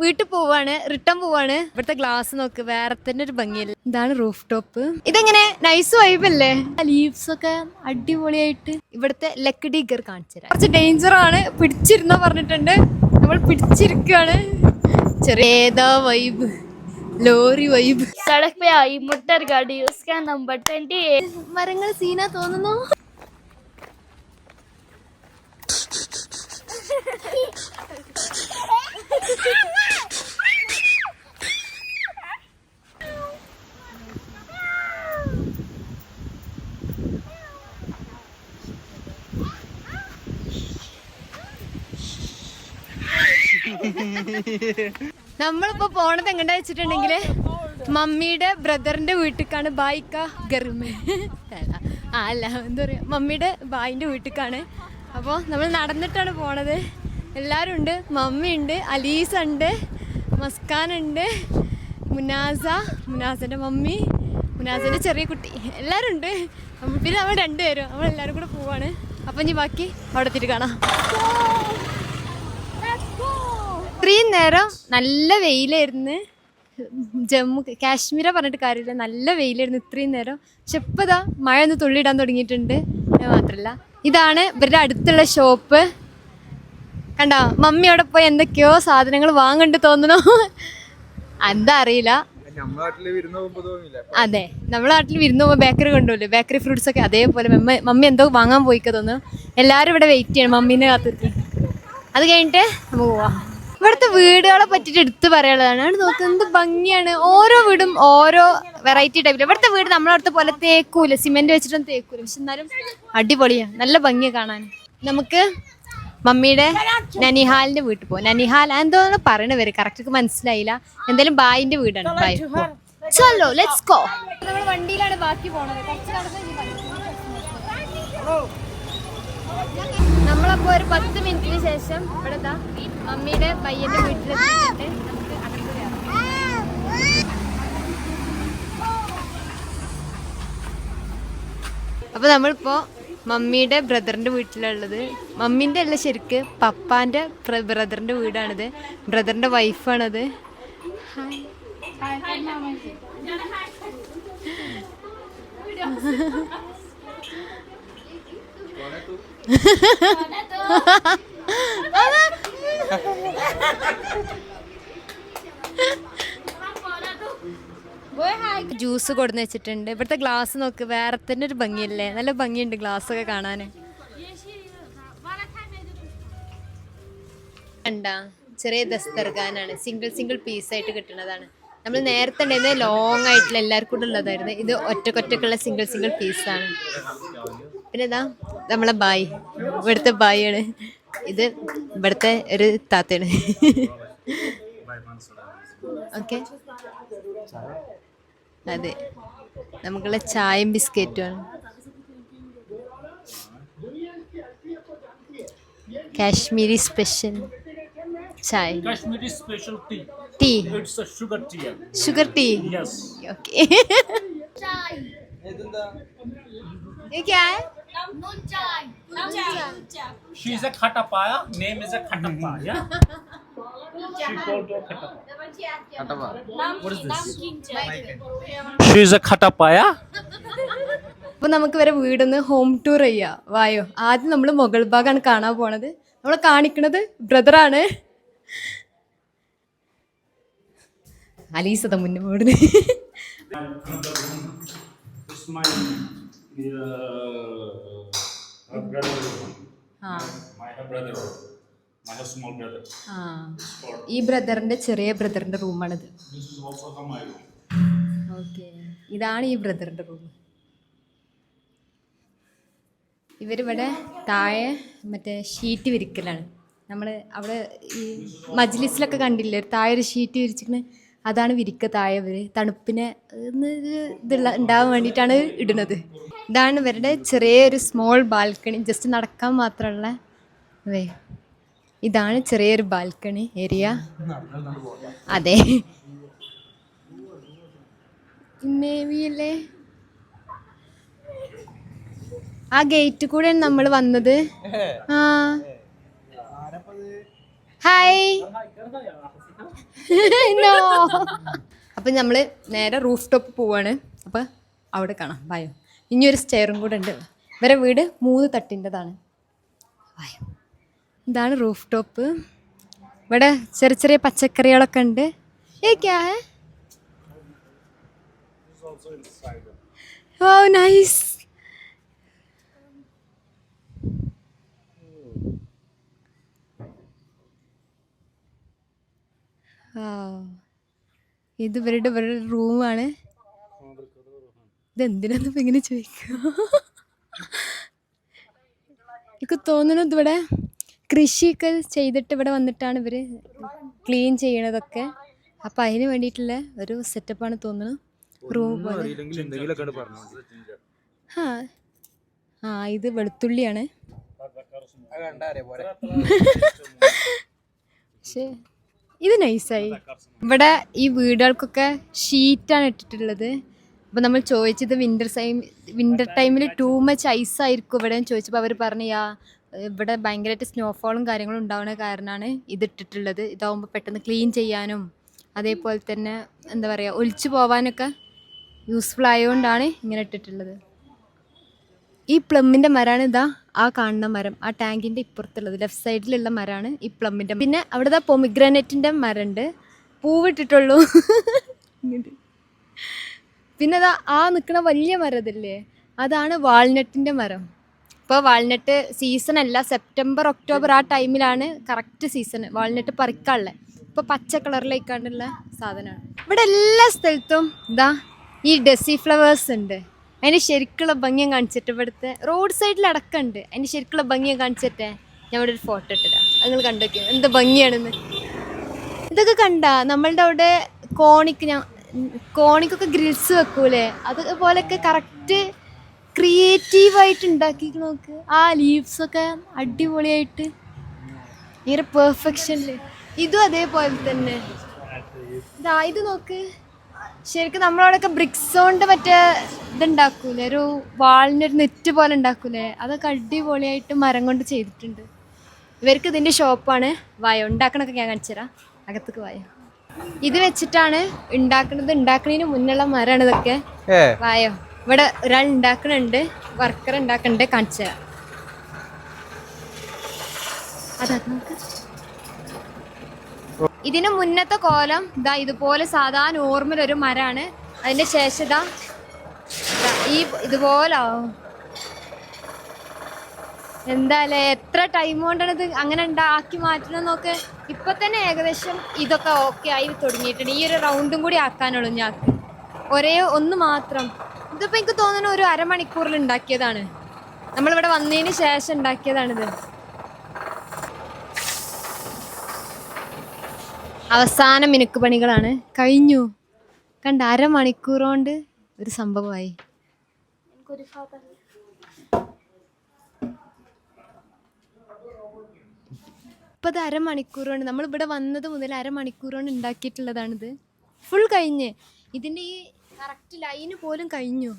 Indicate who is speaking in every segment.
Speaker 1: വീട്ടിൽ പോവാണ് റിട്ടേൺ പോവാണ്. ഇവിടുത്തെ ഗ്ലാസ് നോക്ക് വേറെ തന്നെ ഒരു ഭംഗിയല്ല? ഇതാണ് റൂഫ് ടോപ്പ് ഇതെങ്ങനെ? നൈസ് വൈബ് അല്ലേ? ലീവ്സ് ഒക്കെ അടിപൊളിയായിട്ട് ഇവിടുത്തെ ലക്ക് ഡീഗർ കുറച്ച് ഡേഞ്ചർ ആണ്. പിടിച്ചിരുന്ന പറഞ്ഞിട്ടുണ്ട്. നമ്മൾ പിടിച്ചിരിക്കുകയാണ്. ചെറിയേതാ വൈബ് ലോറി വൈബ്
Speaker 2: സടക് പേ ആയി മുട്ടർ ഗാഡി ഉസ്കാ നമ്പർ 28
Speaker 1: മരങ്ങൾ സീന തോന്നുന്നു. നമ്മളിപ്പോ പോണത് എങ്ങനെ വെച്ചിട്ടുണ്ടെങ്കിൽ മമ്മിയുടെ ബ്രദറിന്റെ വീട്ടിലേക്കാണ് ബായിക്ക ഗർമേ. ആ അല്ല എന്താ പറയാ മമ്മിയുടെ ബായിന്റെ വീട്ടിലേക്കാണ് അപ്പോൾ നമ്മൾ നടന്നിട്ടാണ് പോണത്. എല്ലാവരും ഉണ്ട് മമ്മിയുണ്ട് അലീസ ഉണ്ട് മസ്കാൻ ഉണ്ട് മുനാസ മുനാസന്റെ മമ്മി മുനാസന്റെ ചെറിയ കുട്ടി. എല്ലാവരും ഉണ്ട്. പിന്നെ നമ്മൾ രണ്ടുപേരും നമ്മൾ എല്ലാവരും കൂടെ പോവാണ്. അപ്പം ഇനി ബാക്കി അവിടെ തിരി കാണാം. ഇത്രയും നേരം നല്ല വെയിലായിരുന്നു. ജമ്മു കാശ്മീര പറഞ്ഞിട്ട് കാര്യമില്ല. നല്ല വെയിലായിരുന്നു ഇത്രയും നേരം. പക്ഷെ ഇപ്പോൾ ഇതാ മഴ ഒന്ന് തുള്ളിയിടാൻ തുടങ്ങിയിട്ടുണ്ട്. മാത്രമല്ല ഇതാണ് ഇവരുടെ അടുത്തുള്ള ഷോപ്പ്. കണ്ടോ മമ്മി അവിടെ പോയി എന്തൊക്കെയോ സാധനങ്ങൾ വാങ്ങണ്ട് തോന്നണു എന്താ അറിയില്ല. അതെ നമ്മളെ നാട്ടിൽ വിരുന്ന് പോകുമ്പോൾ ബേക്കറി കൊണ്ടുപോലും ബേക്കറി ഫ്രൂട്ട്സ് ഒക്കെ അതേപോലെ. മമ്മ മമ്മി എന്തോ വാങ്ങാൻ പോയിക്കോ തോന്നുന്നു. എല്ലാവരും ഇവിടെ വെയിറ്റ് ചെയ്യണം മമ്മീനെ കാത്തിരിക്കും അത് കഴിഞ്ഞിട്ട് നമുക്ക് പോവാം. ഇവിടുത്തെ വീടുകളെ പറ്റിട്ട് എടുത്ത് പറയാനുള്ളതാണ്. അവിടെ നോക്ക് എന്ത് ഭംഗിയാണ്. ഓരോ വീടും ഓരോ വെറൈറ്റി ടൈപ്പിൽ ഇവിടുത്തെ വീട് നമ്മളെ അടുത്ത പോലെ തേക്കൂല. സിമെന്റ് വെച്ചിട്ടൊന്നും തേക്കൂല. പക്ഷെ എന്നാലും അടിപൊളിയാണ്. നല്ല ഭംഗിയാണ് കാണാൻ. നമുക്ക് മമ്മിയുടെ നനിഹാലിന്റെ വീട്ടിൽ പോകും നനിഹാൽ എന്തോന്ന് പറയണ വരെ കറക്റ്റ് മനസ്സിലായില്ല. എന്തായാലും ബായിന്റെ വീടാണ്. ബായ് ചലോ ലെറ്റ്സ് ഗോ നമ്മൾ വണ്ടിയിലാണ് ബാക്കി പോണത്. കുറച്ച് നടന്ന് നമ്മളപ്പോ ഒരു പത്ത് മിനിറ്റിന് ശേഷം ഇവിടെ മമ്മിയുടെ പയ്യന്റെ വീട്ടിലെത്തിട്ട് നമുക്ക് അകത്ത് കയറാം. അപ്പൊ നമ്മളിപ്പോ മമ്മിയുടെ ബ്രദറിന്റെ വീട്ടിലുള്ളത് മമ്മീന്റെ അല്ല ശരിക്ക് പപ്പാന്റെ ബ്രദറിന്റെ വീടാണിത്. ബ്രദറിന്റെ വൈഫാണത്. ഹായ്. ജ്യൂസ് കൊടുന്ന് വെച്ചിട്ടുണ്ട്. ഇവിടുത്തെ ഗ്ലാസ് നോക്ക് വേറെ തന്നെ ഒരു ഭംഗിയല്ലേ? നല്ല ഭംഗിയുണ്ട് ഗ്ലാസ് ഒക്കെ കാണാൻ. കണ്ടാ? ചെറിയ ദസ്തർഖാനാണ് സിംഗിൾ സിംഗിൾ പീസ് ആയിട്ട് കിട്ടുന്നതാണ്. നമ്മൾ നേരത്തെ ഉണ്ടായിരുന്നത് ലോങ് ആയിട്ടുള്ള എല്ലാവർക്കും ഉള്ളതായിരുന്നു. ഇത് ഒറ്റക്കൊറ്റക്കുള്ള സിംഗിൾ സിംഗിൾ പീസാണ് പിന്നെ ഇതാ നമ്മളെ ബായി. ഇവിടുത്തെ ബായിയാണ് ഇത് ഇവിടുത്തെ ഒരു താത്തയാണ്. ഓക്കെ. അതെ. നമുക്കുള്ള ചായയും ബിസ്ക്കറ്റുമാണ് കാശ്മീരി സ്പെഷ്യൽ ചായ.
Speaker 3: Tea. Sugar tea
Speaker 1: okay
Speaker 3: She is a khatapaya. Name is a khatapaya. Yeah. she called her khatapaya. What is this? She is a khatapaya.
Speaker 1: അപ്പൊ നമുക്ക് വരെ വീടൊന്ന് ഹോം ടൂർ ചെയ്യാം വായോ ആദ്യം നമ്മൾ മുകൾ ഭാഗമാണ് കാണാൻ പോണത് നമ്മൾ കാണിക്കണത് ബ്രദറാണ് അലീസത മുന്നേ വീടിന്
Speaker 3: uh, her brother.
Speaker 1: ആ
Speaker 3: My her brother. My her small brother.
Speaker 1: ആ ഈ ബ്രദറിന്റെ ചെറിയ ബ്രദറിന്റെ റൂമാണിത്
Speaker 3: This is also her my room.
Speaker 1: Okay ഇതാണ് ഈ ബ്രദറിന്റെ റൂം ഇവരിവിടെ താഴെ മറ്റേ ഷീറ്റ് വിരിക്കലാണ് നമ്മൾ അവിടെ ഈ മജ്ലിസിലൊക്കെ കണ്ടില്ലേ ഒരു താഴെ ഒരു ഷീറ്റ് വിരിച്ചിട്ട് അതാണ് വിരിക്ക താഴെ തണുപ്പിനെ ഇതുള്ള ഉണ്ടാവാൻ വേണ്ടിയിട്ടാണ് ഇടുന്നത്. ഇതാണ് ഇവരുടെ ചെറിയൊരു സ്മോൾ ബാൽക്കണി ജസ്റ്റ് നടക്കാൻ മാത്രമുള്ള വേ ഇതാണ് ചെറിയൊരു ബാൽക്കണി ഏരിയ അതെ. ആ ഗേറ്റ് കൂടെ നമ്മൾ വന്നത്. ആ. ഹായ്. അപ്പം നമ്മൾ നേരെ റൂഫ് ടോപ്പ് പോവാണ്. അപ്പം അവിടെ കാണാം. വായോ ഇനിയൊരു സ്റ്റെയറും കൂടെ ഉണ്ട്. ഇവരെ വീട് മൂന്ന് തട്ടിന്റെതാണ് വായോ ഇതാണ് റൂഫ് ടോപ്പ് ഇവിടെ ചെറിയ ചെറിയ പച്ചക്കറികളൊക്കെ ഉണ്ട്. ഏക്കാ ഓ നൈസ് ഇത് ഇവരുടെ ഇവരുടെ റൂമാണ്. ഇതെന്തിനാന്ന് ഇപ്പൊ ഇങ്ങനെ ചോദിക്കുക? എനിക്ക് തോന്നുന്നു ഇതിവിടെ കൃഷിയൊക്കെ ചെയ്തിട്ട് ഇവിടെ വന്നിട്ടാണ് ഇവർ ക്ലീൻ ചെയ്യണതൊക്കെ. അപ്പം അതിന് വേണ്ടിയിട്ടുള്ള ഒരു സെറ്റപ്പാണ് തോന്നുന്നു. റൂം പോലെ. ആ ആ ഇത് വെളുത്തുള്ളിയാണ്. പക്ഷേ ഇത് നൈസായി. ഇവിടെ ഈ വീടുകൾക്കൊക്കെ ഷീറ്റാണ് ഇട്ടിട്ടുള്ളത്. അപ്പം നമ്മൾ ചോദിച്ചത് വിന്റർ സൈം വിന്റർ ടൈമിൽ ടൂ മച്ച് ഐസ് ആയിരിക്കും ഇവിടെ ചോദിച്ചപ്പോൾ അവർ പറഞ്ഞു യാ ഇവിടെ ഭയങ്കരമായിട്ട് സ്നോഫോളും കാര്യങ്ങളും ഉണ്ടാവുന്ന കാരണമാണ് ഇത് ഇട്ടിട്ടുള്ളത്. ഇതാവുമ്പോൾ പെട്ടെന്ന് ക്ലീൻ ചെയ്യാനും അതേപോലെ തന്നെ എന്താ പറയുക ഒലിച്ചു പോവാനൊക്കെ യൂസ്ഫുൾ ആയതുകൊണ്ടാണ് ഇങ്ങനെ ഇട്ടിട്ടുള്ളത്. ഈ പ്ലമ്മിന്റെ മരമാണ് ഇതാ ആ കാണുന്ന മരം. ആ ടാങ്കിന്റെ ഇപ്പുറത്തുള്ളത്. ലെഫ്റ്റ് സൈഡിലുള്ള മരമാണ് ഈ പ്ലമ്മിന്റെ പിന്നെ അവിടെ ഇതാ പൊമിഗ്രാനൈറ്റിന്റെ മരമുണ്ട് പൂവിട്ടിട്ടുള്ളൂ. പിന്നെ അതാ ആ നിൽക്കുന്ന വലിയ മരം ഇതില്ലേ? അതാണ് വാൾനട്ടിന്റെ മരം. ഇപ്പോൾ വാൾനട്ട് സീസൺ അല്ല സെപ്റ്റംബർ ഒക്ടോബർ ആ ടൈമിലാണ് കറക്റ്റ് സീസൺ വാൾനട്ട് പറിക്കാനുള്ള ഇപ്പോൾ പച്ച കളറിലേക്കാണ്ടുള്ള സാധനമാണ്. ഇവിടെ എല്ലാ സ്ഥലത്തും ഇതാ ഈ ഡെസി ഫ്ലവേഴ്സ് ഉണ്ട്. അതിന് ശരിക്കുള്ള ഭംഗിയും കാണിച്ചിട്ട് ഇവിടുത്തെ റോഡ് സൈഡിൽ അടക്കമുണ്ട് അതിന് ശരിക്കുള്ള ഭംഗിയും കാണിച്ചിട്ടേ ഞാൻ ഇവിടെ ഒരു ഫോട്ടോ ഇട്ടില്ല നിങ്ങൾ കണ്ടോക്കി എന്ത് ഭംഗിയാണെന്ന്. ഇതൊക്കെ കണ്ട നമ്മളുടെ അവിടെ കോണിക്ക് ഞാൻ കോണിക്കൊക്കെ ഗ്രിൽസ് വെക്കൂലേ? അതുപോലെയൊക്കെ കറക്റ്റ് ക്രിയേറ്റീവായിട്ട് ഉണ്ടാക്കി നോക്ക്. ആ ലീവ്സൊക്കെ അടിപൊളിയായിട്ട്. ഭയങ്കര പെർഫെക്ഷനിൽ ഇതും അതേപോലെ തന്നെ. ഇതാ ഇത് നോക്ക്. ശരിക്കും നമ്മളവിടെയൊക്കെ ബ്രിക്സ് കൊണ്ട് മറ്റേ ഇതുണ്ടാക്കൂലേ? ഒരു വാളിന് ഒരു നെറ്റ് പോലെ ഉണ്ടാക്കൂലേ? അതൊക്കെ അടിപൊളിയായിട്ട് മരം കൊണ്ട് ചെയ്തിട്ടുണ്ട്. ഇവർക്ക് ഇതിന്റെ ഷോപ്പാണ് വായ. ഉണ്ടാക്കണൊക്കെ ഞാൻ കാണിച്ചു തരാം. അകത്തേക്ക് വായ. ഇത് വെച്ചിട്ടാണ് ഉണ്ടാക്കുന്നത് ഉണ്ടാക്കണതിന് മുന്നുള്ള മരമാണ് ഇതൊക്കെ. വായോ. ഇവിടെ ഒരാൾ ഉണ്ടാക്കണുണ്ട്. വർക്കർ ഉണ്ടാക്കണുണ്ട്. കാണിച്ചു തരാം. അതാ നോക്ക്. ഇതിന് മുന്നത്തെ കോലം ഇതാ ഇതുപോലെ സാധാ നോർമൽ ഒരു മരാണ്. അതിന്റെ ശേഷം ഇതാ ഈ ഇതുപോലെ ആവും. എത്ര ടൈം കൊണ്ടാണ് ഇത് അങ്ങനെ ഉണ്ടാക്കി മാറ്റുന്നത് നോക്ക് ഇപ്പൊ തന്നെ ഏകദേശം ഇതൊക്കെ ഓക്കെ ആയി തുടങ്ങിയിട്ടുണ്ട്. ഈ ഒരു റൗണ്ടും കൂടി ആക്കാനുള്ളൂ ഞാൻ ഒരേ ഒന്ന് മാത്രം. ഇതിപ്പോ എനിക്ക് തോന്നുന്നു ഒരു അരമണിക്കൂറിൽ ഉണ്ടാക്കിയതാണ്. നമ്മളിവിടെ വന്നതിന് ശേഷം ഉണ്ടാക്കിയതാണിത്. അവസാന മിനുക്ക് പണികളാണ്. കഴിഞ്ഞു. കണ്ട അരമണിക്കൂർ കൊണ്ട് ഒരു സംഭവമായി. ഇപ്പം അത് അരമണിക്കൂർ കൊണ്ട് നമ്മൾ ഇവിടെ വന്നത് മുതൽ അരമണിക്കൂർ കൊണ്ട് ഉണ്ടാക്കിയിട്ടുള്ളതാണിത്. ഫുൾ കഴിഞ്ഞ്. ഇതിന്റെ ഈ കറക്റ്റ് ലൈന് പോലും കഴിഞ്ഞു.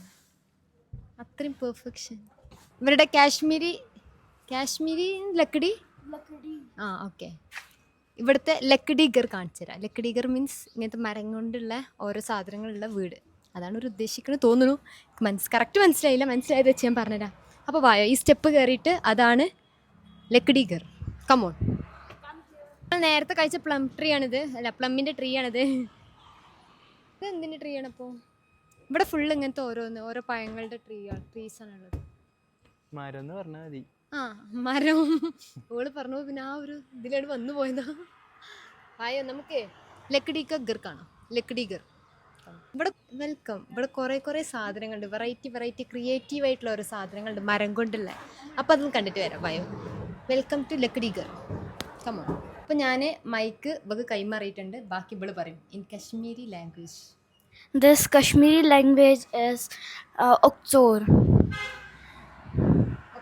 Speaker 1: അത്രയും പെർഫെക്ഷൻ. ഇവരുടെ കാശ്മീരി കാശ്മീരി ലക്കടി? ആ ഓക്കെ. ഇവിടുത്തെ ലക്കഡീഗർ കാണിച്ചു തരാം ലക്കഡീഗർ മീൻസ് ഇങ്ങനത്തെ മരം കൊണ്ടുള്ള ഓരോ സാധനങ്ങളുള്ള വീട്. അതാണ് ഒരു ഉദ്ദേശിക്കുന്നത്. തോന്നുന്നു മനസ്സ് കറക്റ്റ് മനസ്സിലായില്ല. മനസ്സിലായത് വെച്ച് ഞാൻ പറഞ്ഞുതരാം. അപ്പോൾ വായോ ഈ സ്റ്റെപ്പ് കയറിയിട്ട് അതാണ് ലക്കഡീഗർ കമോൺ നേരത്തെ കഴിച്ച പ്ലം ട്രീ ആണിത്. അല്ല പ്ലമ്മിന്റെ ട്രീ ആണിത്. ഇത് എന്തിന്റെ ട്രീ ആണ് അപ്പോൾ ഇവിടെ ഫുള്ള് ഇങ്ങനത്തെ ഓരോന്ന് ഓരോ പഴങ്ങളുടെ ട്രീ ട്രീസാണുള്ളത്
Speaker 4: മരം എന്ന് പറഞ്ഞാൽ മതി.
Speaker 1: ആ മരം. ഓൾ പറഞ്ഞു പിന്നെ ആ ഒരു ഇതിലാണ് വന്നു പോയതാ. ആയോ നമുക്ക് ലക്കടിക്ക ഗർ കാണാം. ലക്കടിഗർ ഇവിടെ വെൽക്കം ഇവിടെ കുറേ കുറേ സാധനങ്ങളുണ്ട്. വെറൈറ്റി വെറൈറ്റി ക്രിയേറ്റീവ് ആയിട്ടുള്ള ഓരോ സാധനങ്ങളുണ്ട് മരം കൊണ്ടുള്ള. അപ്പോൾ അതൊന്ന് കണ്ടിട്ട് വരാം ബയോ വെൽക്കം ടു ലക്കടിഗർ കമോ അപ്പോൾ ഞാൻ മൈക്ക് ഇവക്ക് കൈമാറിയിട്ടുണ്ട് ബാക്കി ഇവൾ പറയും. In Kashmiri language
Speaker 2: this Kashmiri language is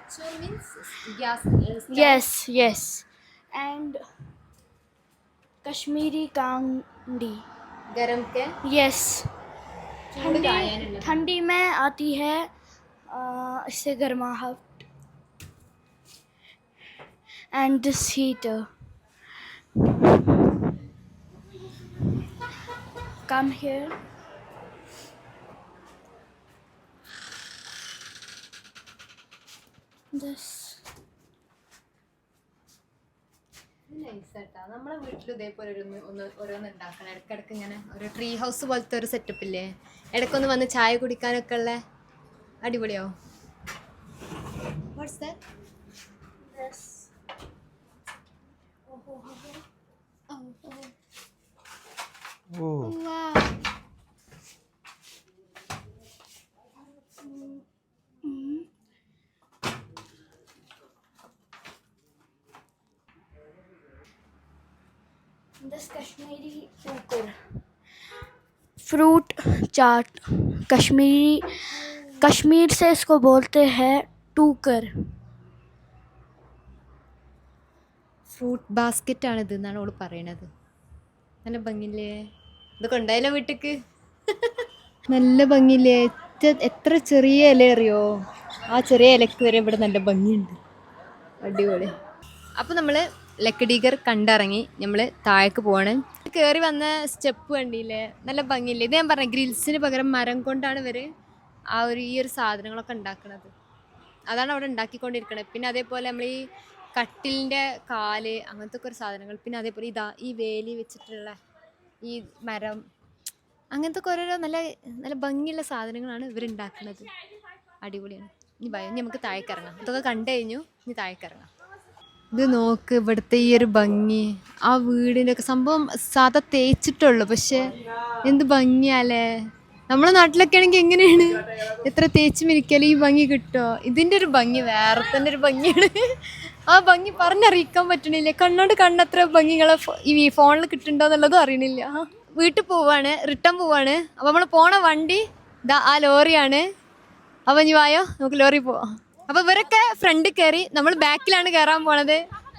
Speaker 2: Structure means yes. Yes, yes. And Kashmiri kandi.
Speaker 1: garam ke
Speaker 2: yes
Speaker 1: ठंडी
Speaker 2: ठंडी में आती है आ, इससे गर्माहट and this heater come here This.
Speaker 1: നമ്മളെ വീട്ടിൽ ഇതേപോലെ ഒരു ഒന്ന് ഓരോന്ന് ഉണ്ടാക്കണം ഇടയ്ക്കിടയ്ക്ക് ഇങ്ങനെ ഒരു ട്രീ ഹൗസ് പോലത്തെ ഒരു സെറ്റപ്പ് ഇല്ലേ? ഇടയ്ക്കൊന്ന് വന്ന് ചായ കുടിക്കാനൊക്കെ ഉള്ള അടിപൊളിയാവും
Speaker 2: This.
Speaker 4: Oh.
Speaker 2: This Kashmiri kukur. Fruit chaat Kashmiri Kashmir से इसको बोलते हैं टूकर
Speaker 1: ഫ്രൂട്ട് ബാസ്ക്കറ്റ് ആണ് ഇത് എന്നാണ് അവള് പറയണത് നല്ല ഭംഗിയില്ലേ ഇതൊക്കെ ഉണ്ടായില്ല വീട്ടിക്ക് നല്ല ഭംഗിയില്ലേ എത്ര- എത്ര ചെറിയ ഇല അറിയോ ആ ചെറിയ ഇലക്ക് വരെ ഇവിടെ നല്ല ഭംഗിയുണ്ട് അടിപൊളി അപ്പോൾ നമ്മൾ ലക്കഡീഗർ കണ്ടിറങ്ങി നമ്മൾ താഴേക്ക് പോവാണ്. കയറി വന്ന സ്റ്റെപ്പ് കണ്ടില്ലേ? നല്ല ഭംഗിയില്ലേ? ഇത് ഞാൻ പറഞ്ഞ ഗ്രിൽസിന് പകരം മരം കൊണ്ടാണ് ഇവർ ആ ഒരു ഈ ഒരു സാധനങ്ങളൊക്കെ ഉണ്ടാക്കുന്നത് അതാണ് അവിടെ ഉണ്ടാക്കിക്കൊണ്ടിരിക്കുന്നത് പിന്നെ അതേപോലെ നമ്മൾ ഈ കട്ടിലിന്റെ കാൽ അങ്ങനത്തെ ഒക്കെ ഒരു സാധനങ്ങൾ. പിന്നെ അതേപോലെ ഇതാ ഈ വേലി വെച്ചിട്ടുള്ള ഈ മരം. അങ്ങനത്തെ ഒക്കെ ഓരോരോ നല്ല നല്ല ഭംഗിയുള്ള സാധനങ്ങളാണ് ഇവരുണ്ടാക്കുന്നത് അടിപൊളിയാണ്. ഇനി ഭയം നമുക്ക് താഴേക്കിറങ്ങാം ഇതൊക്കെ കണ്ടു കഴിഞ്ഞു ഇനി താഴേക്ക് ഇറങ്ങാം. ഇത് നോക്ക് ഇവിടുത്തെ ഈ ഒരു ഭംഗി. ആ വീടിന്റെ ഒക്കെ സംഭവം സാധാ തേച്ചിട്ടുള്ളൂ. പക്ഷെ എന്ത് ഭംഗിയാലേ. നമ്മളെ നാട്ടിലൊക്കെ ആണെങ്കിൽ എങ്ങനെയാണ്? എത്ര തേച്ച് മിനിക്കാലും ഈ ഭംഗി കിട്ടുമോ ഇതിന്റെ ഒരു ഭംഗി വേറെ തന്നെ ഒരു ഭംഗിയാണ്. ആ ഭംഗി പറഞ്ഞറിയിക്കാൻ പറ്റണില്ല. കണ്ണോട് കണ്ണത്ര ഭംഗികളെ ഈ ഫോണിൽ കിട്ടുന്നുണ്ടോ എന്നുള്ളതും അറിയണില്ല. വീട്ടിൽ പോവാണ് റിട്ടേൺ പോവാണ്. അപ്പോൾ നമ്മൾ പോണ വണ്ടി ദാ ആ ലോറിയാണ്. അപ്പോൾ ഇനി വായോ? നമുക്ക് ലോറി പോവാം. അപ്പോൾ ഇവരൊക്കെ ഫ്രണ്ട് കയറി നമ്മൾ ബാക്കിലാണ് കയറാൻ പോണത്.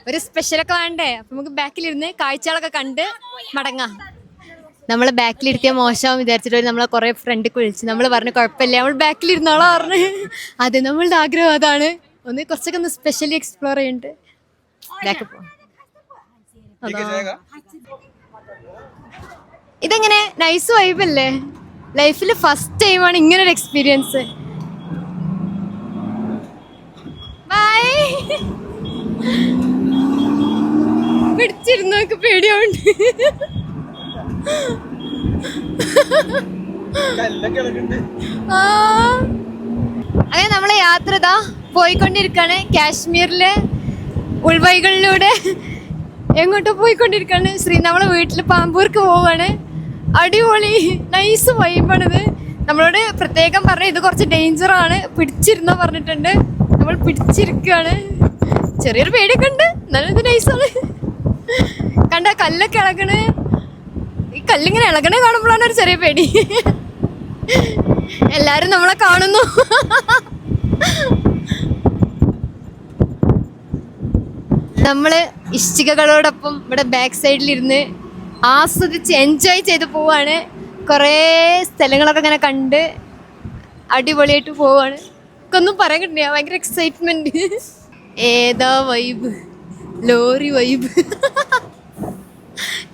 Speaker 1: ഒരു സ്പെഷ്യലൊക്കെ വേണ്ടേ? അപ്പൊ നമുക്ക് ബാക്കിലിരുന്ന് കാഴ്ചകളൊക്കെ കണ്ട് മടങ്ങാം. നമ്മൾ ബാക്കിലിരുത്തിയ മോശം വിചാരിച്ചിട്ട് നമ്മളെ കുറേ ഫ്രണ്ട് വിളിച്ച് നമ്മൾ പറഞ്ഞു കുഴപ്പമില്ല നമ്മൾ ബാക്കിലിരുന്നോളാ പറഞ്ഞു. അതെ നമ്മളുടെ ആഗ്രഹം അതാണ്. ഒന്ന് കുറച്ചൊക്കെ ഒന്ന് സ്പെഷ്യലി എക്സ്പ്ലോർ ചെയ്യുന്നുണ്ട് ബാക്ക് പോവാം. ഇതെങ്ങനെ? നൈസ് വൈബല്ലേ ലൈഫിൽ ഫസ്റ്റ് ടൈമാണ് ഇങ്ങനെ ഒരു എക്സ്പീരിയൻസ് പിടിച്ചിരുന്നൊക്കെ പേടിയുണ്ട് ആ. അങ്ങനെ നമ്മളെ യാത്ര ഇതാ പോയിക്കൊണ്ടിരിക്കാണ്. കാശ്മീരിലെ ഉൾവൈകളിലൂടെ എങ്ങോട്ടോ പോയിക്കൊണ്ടിരിക്കാണ്. ശ്രീ നമ്മളെ വീട്ടിൽ പാമ്പൂർക്ക് പോവാണ്. അടിപൊളി നൈസ് വൈബാണിത് നമ്മളോട് പ്രത്യേകം പറഞ്ഞു ഇത് കുറച്ച് ഡേഞ്ചറാണ് പിടിച്ചിരുന്നോ പറഞ്ഞിട്ടുണ്ട്. നമ്മൾ പിടിച്ചിരിക്കുകയാണ് ചെറിയൊരു പേടിയൊക്കെ ഉണ്ട് എന്നാലും ഇത് നൈസാണ് കണ്ട കല്ലൊക്കെ ഇളകണ്. ഈ കല്ലിങ്ങനെ ഇളകണേ കാണുമ്പോഴാണ് ഒരു ചെറിയ പേടി. എല്ലാരും നമ്മളെ കാണുന്നു. നമ്മൾ ഇഷ്ടികകളോടൊപ്പം ഇവിടെ ബാക്ക് സൈഡിലിരുന്ന് ആസ്വദിച്ച് എൻജോയ് ചെയ്ത് പോവാണ്. കുറേ സ്ഥലങ്ങളൊക്കെ ഇങ്ങനെ കണ്ട് അടിപൊളിയായിട്ട് പോവാണ്. ഒന്നും പറയാൻ കിട്ടില്ല ഭയങ്കര എക്സൈറ്റ്മെന്റ് ഏതാ വൈബ് ലോറി വൈബ്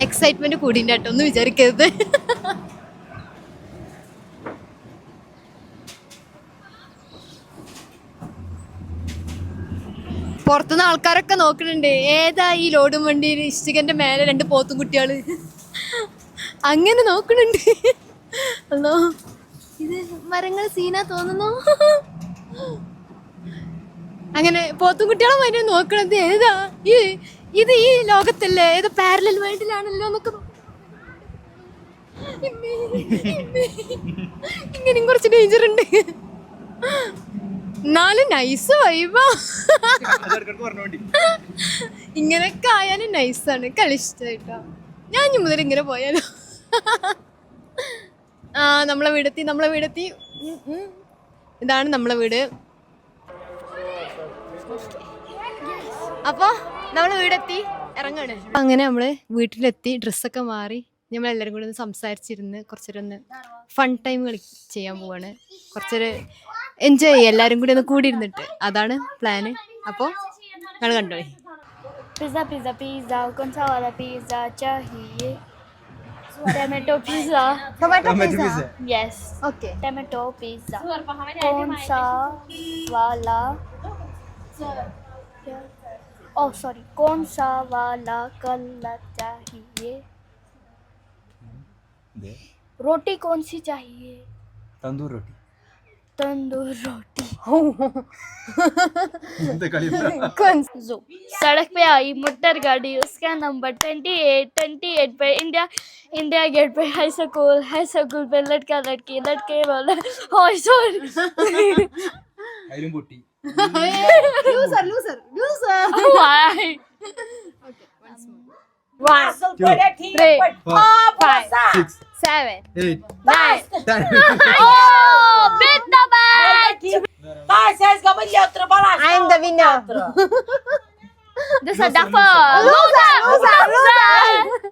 Speaker 1: എക്സൈറ്റ്മെന്റ് കൂടിന്റെ കേട്ടോ ഒന്നും വിചാരിക്കരുത്. പുറത്തുനിന്ന് ആൾക്കാരൊക്കെ നോക്കുന്നുണ്ട് ഏതാ ഈ ലോഡും വണ്ടിയിൽ? ഇഷ്ടികന്റെ മേലെ രണ്ട് പോത്തും കുട്ടികൾ. അങ്ങനെ നോക്കുന്നുണ്ട് അല്ലോ ഇത് മരങ്ങൾ സീനാ തോന്നുന്നു. അങ്ങനെ പോത്തും കുട്ടികളെ മനെ നോക്കണത് ഏതാ? ഈ ഇത് ഈ ലോകത്തല്ലേ? ഏത് പാരലൽ വേൾഡിലാണല്ലോ എന്നൊക്കെ. ഇങ്ങനെയും കുറച്ച് ഡേഞ്ചർ ഉണ്ട്. എന്നാലും നൈസ് വൈബാ ഇങ്ങനെയൊക്കെ ആയാലും നൈസാണ് കളി ഇഷ്ടമായിട്ടോ ഞാൻ ഇനി മുതൽ ഇങ്ങനെ പോയാലോ? ആ നമ്മളെ വീടെത്തി നമ്മളെ വീടെത്തി. ഇതാണ് നമ്മളെ വീട്. അപ്പോൾ നമ്മളെ വീടെത്തി ഇറങ്ങാണ് അങ്ങനെ നമ്മള് വീട്ടിലെത്തി ഡ്രസ്സൊക്കെ മാറി നമ്മൾ എല്ലാവരും കൂടി ഒന്ന് സംസാരിച്ചിരുന്ന് കുറച്ചൊരു ഒന്ന് ഫൺ ടൈം കളി ചെയ്യാൻ പോവാണ് കുറച്ചൊരു എൻജോയ് ചെയ്യുക എല്ലാവരും കൂടി ഒന്ന് കൂടി ഇരുന്നിട്ട് അതാണ് പ്ലാന് അപ്പോൾ നിങ്ങൾ കണ്ടോളി
Speaker 2: पिज़्ज़ा पिज़्ज़ा पिज़्ज़ा कौन सा वाला पिज़्ज़ा चाहिए tomato pizza
Speaker 1: tomato
Speaker 4: Tomato
Speaker 1: pizza
Speaker 4: pizza.
Speaker 2: Yes
Speaker 1: okay
Speaker 2: tomato pizza कौन सा वाला ओह सॉरी कौन सा वाला कलर चाहिए? रोटी कौन सी चाहिए?
Speaker 4: तंदूर रोटी।
Speaker 2: तंदूर रोटी।
Speaker 4: कड़ी
Speaker 2: जो सड़क पे आई मोटर गाड़ी उसका number twenty eight twenty eight पे इंडिया इंडिया गेट पे हाई स्कूल हाई स्कूल पे लड़का लड़की लड़के वाला hi sorry
Speaker 4: loser, loser,
Speaker 1: loser. Why? Okay,
Speaker 2: once more.
Speaker 1: One, um, two, three, four, five,
Speaker 4: six,
Speaker 1: seven,
Speaker 4: eight,
Speaker 1: nine.
Speaker 2: Oh, beat the match!
Speaker 5: Guys, guys, come on, Yatra, Balash.
Speaker 1: I am the winner.
Speaker 2: this is a duffer.
Speaker 1: Loser, loser. loser.